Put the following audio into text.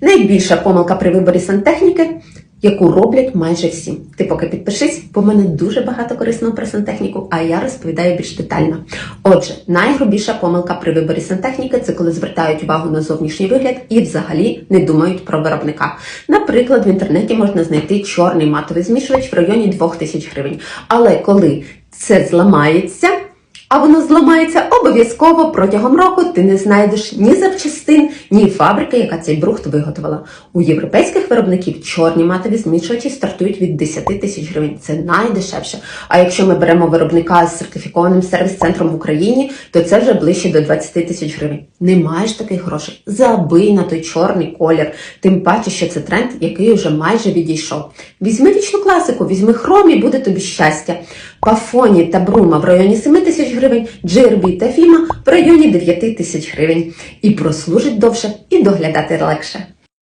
Найбільша помилка при виборі сантехніки, яку роблять майже всі. Ти поки підпишись, бо в мене дуже багато корисного про сантехніку, а я розповідаю більш детально. Отже, найгрубіша помилка при виборі сантехніки це коли звертають увагу на зовнішній вигляд і взагалі не думають про виробника. Наприклад, в інтернеті можна знайти чорний матовий змішувач в районі 2000 гривень. Але коли це зламається, а воно зламається обов'язково протягом року. Ти не знайдеш ні запчастин, ні фабрики, яка цей брухт виготовила. У європейських виробників чорні матові змішувачі стартують від 10 тисяч гривень. Це найдешевше. А якщо ми беремо виробника з сертифікованим сервіс-центром в Україні, то це вже ближче до 20 тисяч гривень. Не маєш таких грошей. Забий на той чорний колір. Тим паче, що це тренд, який вже майже відійшов. Візьми вічну класику, візьми хром і буде тобі щастя. Пафоні та Брума в районі 7 тисяч гривень, Джирбі та Фіма в районі 9 тисяч гривень. І прослужить довше, і доглядати легше.